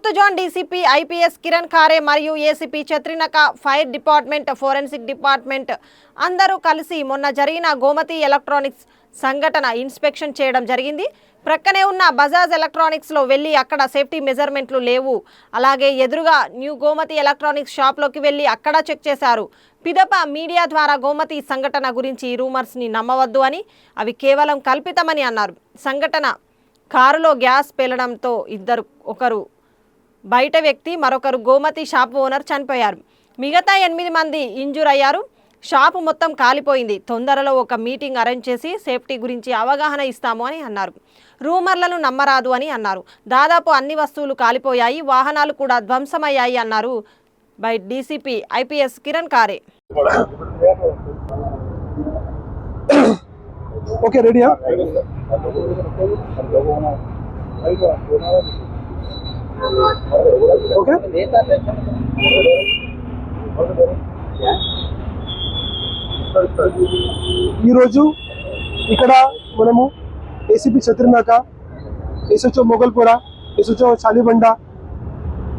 South zone DCP IPS Kiran Khare మరియు ACP Chatrinaka fire department forensic department అందరూ కలిసి మొన్న జరిగిన గోమతి ఎలక్ట్రానిక్స్ సంఘటన ఇన్స్పెక్షన్ చేయడం జరిగింది. ప్రక్కనే ఉన్న బజాజ్ ఎలక్ట్రానిక్స్లో వెళ్ళి అక్కడ సేఫ్టీ మెజర్మెంట్లు లేవు. అలాగే ఎదురుగా న్యూ గోమతి ఎలక్ట్రానిక్స్ షాప్లోకి వెళ్ళి అక్కడ చెక్ చేశారు. పిదప మీడియా ద్వారా గోమతి సంఘటన గురించి రూమర్స్ని నమ్మవద్దు అని అవి కేవలం కల్పితమని అన్నారు. సంఘటన కారులో గ్యాస్ పేలడంతో ఇద్దరు ఒకరు బయట వ్యక్తి మరొకరు గోమతి షాప్ ఓనర్ చనిపోయారు. మిగతా ఎనిమిది మంది ఇంజూర్ అయ్యారు షాపు మొత్తం కాలిపోయింది. తొందరలో ఒక మీటింగ్ అరేంజ్ చేసి సేఫ్టీ గురించి అవగాహన ఇస్తాము అని అన్నారు. రూమర్లను నమ్మరాదు అని అన్నారు. దాదాపు అన్ని వస్తువులు కాలిపోయాయి. వాహనాలు కూడా ధ్వంసమయ్యాయి అన్నారు బై డీసీపీ ఐపీఎస్ కిరణ్ కారే. ఓకే రెడీయా? ఓకే. ఈరోజు ఇక్కడ మనము ACP Chatrinaka SHO Mogalpura SHO Chalibanda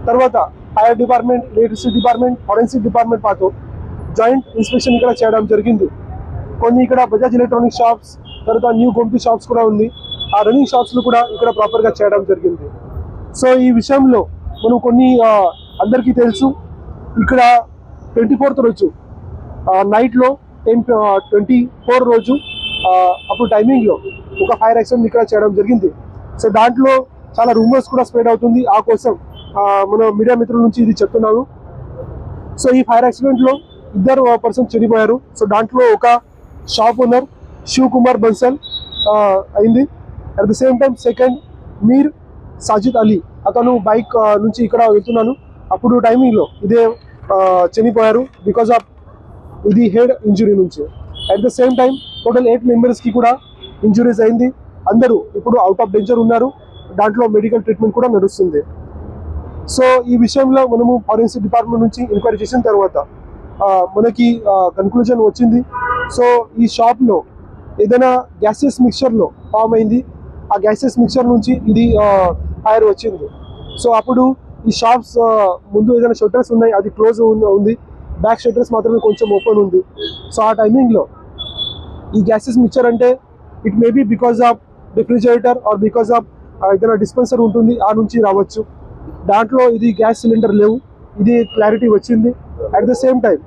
తర్వాత fire department electricity department forensic department పాటు జాయింట్ ఇన్స్పెక్షన్ ఇక్కడ చేయడం జరిగింది. కొన్ని ఇక్కడ బజాజ్ ఎలక్ట్రానిక్ షాప్స్ తర్వాత న్యూ గొంపి షాప్స్ కూడా ఉంది. ఆ రన్నింగ్ షాప్స్లు కూడా ఇక్కడ ప్రాపర్గా చేయడం జరిగింది. సో ఈ విషయంలో మనం కొన్ని అందరికీ తెలుసు. ఇక్కడ ట్వంటీ ఫోర్త్ రోజు నైట్లో టెన్ ట్వంటీ ఫోర్ రోజు అప్పుడు టైమింగ్లో ఒక ఫైర్ యాక్సిడెంట్ ఇక్కడ చేయడం జరిగింది. సో దాంట్లో చాలా రూమర్స్ కూడా స్ప్రెడ్ అవుతుంది. ఆ కోసం మన మీడియా మిత్రుల నుంచి ఇది చెప్తున్నాను. సో ఈ ఫైర్ యాక్సిడెంట్లో ఇద్దరు పర్సన్ చనిపోయారు. సో దాంట్లో ఒక షాప్ ఓనర్ శివ్ కుమార్ బన్సల్ అయింది. At the same time second Mir Sajid Ali. అతను బైక్ నుంచి ఇక్కడ వెళ్తున్నాను. అప్పుడు టైమింగ్లో ఇదే చనిపోయారు బికాస్ ఆఫ్ ఇది హెడ్ ఇంజురీ నుంచి. At the same time total eight మెంబర్స్కి కూడా ఇంజురీస్ అయింది. అందరూ ఇప్పుడు అవుట్ ఆఫ్ డేంజర్ ఉన్నారు. దాంట్లో మెడికల్ ట్రీట్మెంట్ కూడా నడుస్తుంది. సో ఈ విషయంలో మనము ఫారెన్సిక్ డిపార్ట్మెంట్ నుంచి ఎంక్వైరీ చేసిన తర్వాత మనకి కన్క్లూజన్ వచ్చింది. సో ఈ షాప్లో ఏదైనా గ్యాసెస్ మిక్చర్లో ఫామ్ అయింది. ఆ గ్యాసెస్ మిక్చర్ నుంచి ఇది ఫైర్ వచ్చింది. సో అప్పుడు ఈ షాప్స్ ముందు ఏదైనా షట్టర్స్ ఉన్నాయి అది క్లోజ్ ఉంది. బ్యాక్ షట్టర్స్ మాత్రమే కొంచెం ఓపెన్ ఉంది. సో ఆ టైమింగ్లో ఈ గ్యాసెస్ మిక్చర్ అంటే it may be because of refrigerator or because of ఏదైనా డిస్పెన్సర్ ఉంటుంది ఆ నుంచి రావచ్చు. దాంట్లో ఇది గ్యాస్ సిలిండర్ లేవు. ఇది క్లారిటీ వచ్చింది. అట్ ద సేమ్ టైం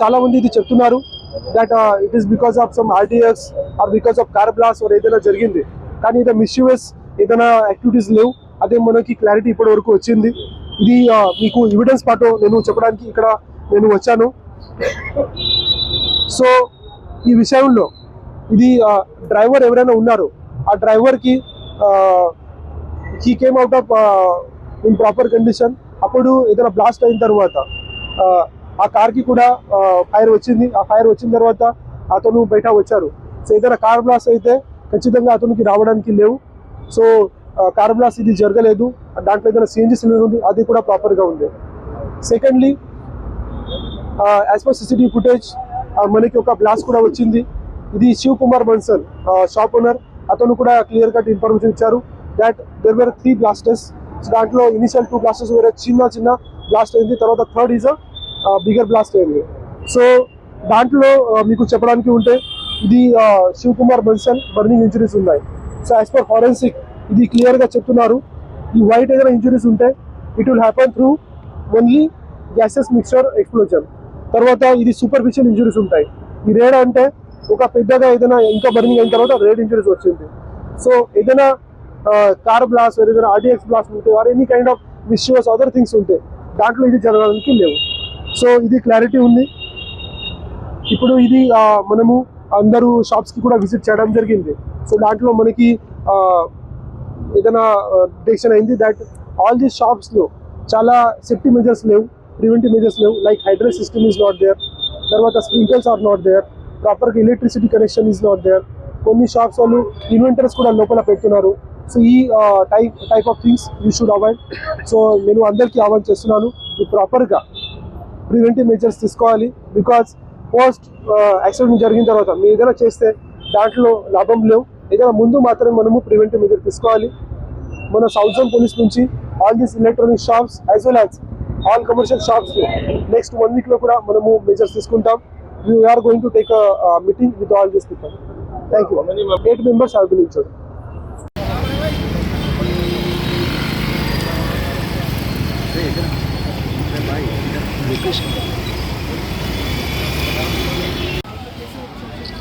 చాలా మంది ఇది చెప్తున్నారు that it is because of some RTS or because of car blast or ఏదైనా జరిగింది. కానీ ఇది మిస్యూఎస్ ఏదైనా యాక్టివిటీస్ లేవు. అదే మనకి క్లారిటీ ఇప్పటి వరకు వచ్చింది. ఇది మీకు ఎవిడెన్స్ పాటు నేను చెప్పడానికి ఇక్కడ నేను వచ్చాను. సో ఈ విషయంలో ఇది డ్రైవర్ ఎవరైనా ఉన్నారు ఆ డ్రైవర్కి he came out of in proper condition అప్పుడు ఏదైనా బ్లాస్ట్ అయిన తర్వాత ఆ, ఆ కార్కి కూడా ఫైర్ వచ్చింది. ఆ ఫైర్ వచ్చిన తర్వాత అతను బయట వచ్చారు. సో ఏదైనా కార్ బ్లాస్ట్ అయితే ఖచ్చితంగా అతనికి రావడానికి లేవు. సో కార్బ్లాస్ ఇది జరగలేదు. దాంట్లో ఏదైనా సిఎన్జీ సిలిండర్ ఉంది అది కూడా ప్రాపర్గా ఉంది. Secondly as per CCTV footage మనకి ఒక బ్లాస్ట్ కూడా వచ్చింది. ఇది శివ్ కుమార్ బన్సల్ షాప్ ఓనర్ అతను కూడా క్లియర్ కట్ ఇన్ఫర్మేషన్ ఇచ్చారు that there were three blasters దాంట్లో ఇనిషియల్ టూ బ్లాస్టర్స్ వేరే చిన్న చిన్న బ్లాస్ట్ అయింది. తర్వాత థర్డ్ ఈజ్ బిగర్ బ్లాస్ట్ అయింది. సో దాంట్లో మీకు చెప్పడానికి ఉంటే ఇది శివ్ కుమార్ బన్సల్ బర్నింగ్ ఇంజరీస్ ఉన్నాయి. సో యాజ్ పర్ ఫారెన్సిక్ ఇది క్లియర్గా చెప్తున్నారు. ఈ వైట్ ఏదైనా ఇంజురీస్ ఉంటే it will happen through only gases mixture explosion తర్వాత ఇది సూపర్ఫిషియల్ ఇంజురీస్ ఉంటాయి. ఈ రేడ్ అంటే ఒక పెద్దగా ఏదైనా ఇంకా బర్నింగ్ అయిన తర్వాత రేడ్ ఇంజరీస్ వచ్చింది. సో ఏదైనా కార్ బ్లాస్ట్ ఏదైనా ఆర్డిఎక్స్ బ్లాస్ట్ ఉంటే or any kind of misuse other things ఉంటే దాంట్లో ఇది జరగడానికి లేవు. సో ఇది క్లారిటీ ఉంది. ఇప్పుడు ఇది మనము అందరూ షాప్స్కి కూడా విజిట్ చేయడం జరిగింది. సో దాంట్లో మనకి ఏదైనా డిసిషన్ అయింది దట్ ఆల్ దీస్ షాప్స్లో చాలా సేఫ్టీ మెజర్స్ లేవు ప్రివెంటివ్ మెజర్స్ లేవు. Like hydrant system is not there తర్వాత స్ప్రింకల్స్ ఆర్ నాట్ దేర్ ప్రాపర్గా electricity connection is not there కొన్ని షాప్స్ వాళ్ళు ఇన్వెంటర్స్ కూడా లోపల పెడుతున్నారు. సో ఈ type type of things you should avoid so నేను అందరికీ అవాయిడ్ చేస్తున్నాను. ప్రాపర్గా ప్రివెంటివ్ మెజర్స్ తీసుకోవాలి. బికాస్ పోస్ట్ యాక్సిడెంట్ జరిగిన తర్వాత మీరు ఏదైనా చేస్తే దాంట్లో లాభం లేవు ఏదైనా ముందు మాత్రమే మనము ప్రివెంటివ్ మెజర్ తీసుకోవాలి మన సౌత్ జోన్ పోలీస్ నుంచి all these electronic shops as well as all commercial shops next one వీక్లో కూడా మనము మెజర్స్ తీసుకుంటాం we are going to take meeting with all these people thank you eight members have been injured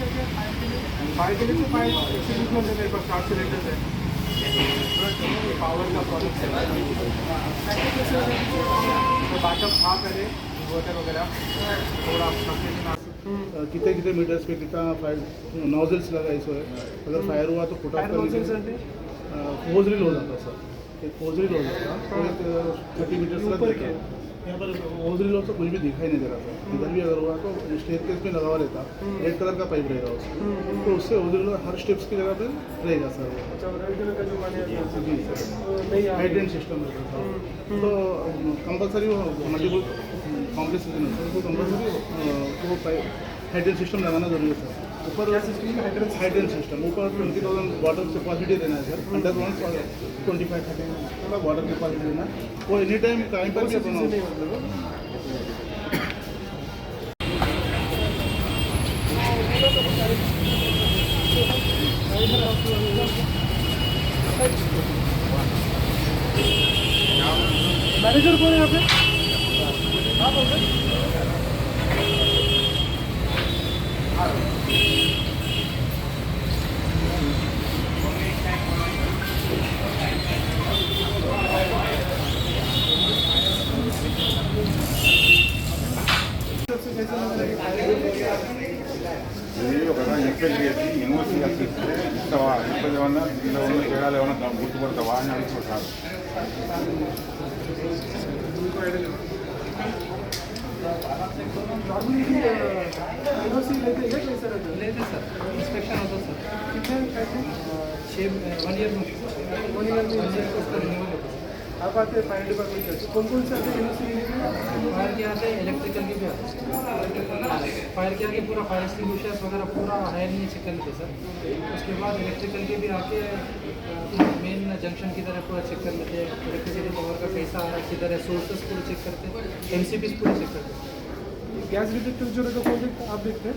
five के लिए five excuse में मेरे पास चार cylinder है। पावर का प्रॉब्लम है। तो बैकअप था पहले इन्वर्टर वगैरह। थोड़ा कितने कितने मीटर्स पे कितना फायर नोजल्स लगा इसको है अगर फायर हुआ तो फुट ऑफ़ करने के लिए फोज रील हो जाता सर एक फोज रील हो। जाता तो एक थर्टी मीटर्स ऊपर देखा यहाँ पर तो कुछ भी दिखाई नहीं दे रहा था। इधर भी अगर हुआ तो केस में लगा हुआ रहता रेड कलर का पाइप रहेगा उसमें तो उससे हर स्टेप्स की जगह पे रहेगा सर अच्छा का सर। हाइड्रेंट सिस्टम रहता था। तो कंपलसरी वो मल्टीपल कॉम्प्लेक्स कंपलसरी वो हाइड्रेंट सिस्टम लगाना ज़रूरी है सर। ऊपर हाइड्रेंट सिस्टम ऊपर ट्वेंटी थाउज़ेंड वाटर कैपेसिटी देना है sir underground twenty five thirty water capacity देना वो एनी टाइम टाइम पर भी मैनेजर कौन है यहाँ पे? आप ರಿಕ್ವೆಸ್ಟ್ చేసి ఎన్ఓసీ ఇస్తే ఇస్తావా ఇప్పుడు ఏమన్నా దీనిలో ఉన్న తేడాలు ఏమన్నా గుర్తుపడతావా అని అడుగుతున్నారు లేదు సార్ ఇన్స్పెక్షన్ అవుతుంది sir one year one year आप आते हैं फायर डिपार्टमेंट से कौन कौन से आते हैं फायर के आते हैं इलेक्ट्रिकल के भी आते हैं। फायर के आगे पूरा फायर एक्सटिंग्विशर्स वगैरह पूरा है नहीं चेक कर लेते सर उसके बाद इलेक्ट्रिकल के भी आके मेन जंक्शन की तरह पूरा चेक कर लेते हैं। इलेक्ट्रिसिटी पावर का कैसा आ रहा है किधर है सोर्सेस पूरे चेक करते हैं। एम सी पूरे चेक करते हैं। गैस डिटेक्टर जो रहता हैं आप देखते हैं?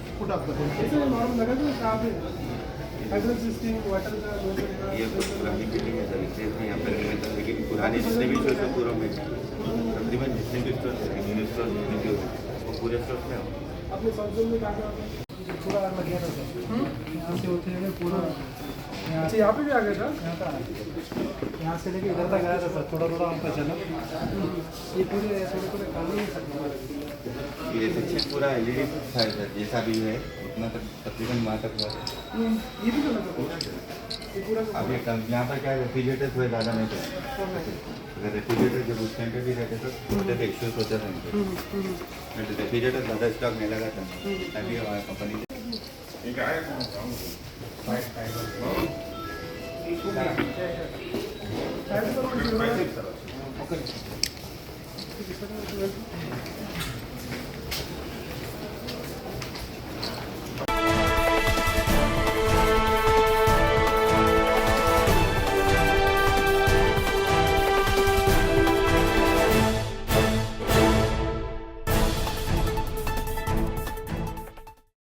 put up the ये पुरानी बिल्डिंग है सर इसलिए इसमें यहाँ पर निमित्त लेकिन पुराने जितने भी स्टोर है पूरा में। तकरीबन जितने भी स्टोर है न्यू स्टोर जितने भी वो पूरे स्टोर में हो। अपने में पूरा लगे पूरा अच्छा यहाँ पे भी आ गया था। यहाँ तक आया। यहाँ से लेके इधर तक आया था सर। थोड़ा थोड़ा हमका चला। ये पूरे थोड़े थोड़े काम ये सेक्शन पूरा एल ई था सर जैसा भी है उतना तक तकरीबन वहाँ तक हुआ है। ये भी पूरा का अब ये कम यहाँ पर क्या रेफ्रिजरेटर थोड़े ज़्यादा नहीं थे। अगर रेफ्रिजरेटर जब उस टाइम पे भी रहते तो होते थे इश्यूज़ होते थे। रेफ्रिजरेटर ज़्यादा स्टॉक नहीं लगा था। तभी हमारा कंपनी ఒక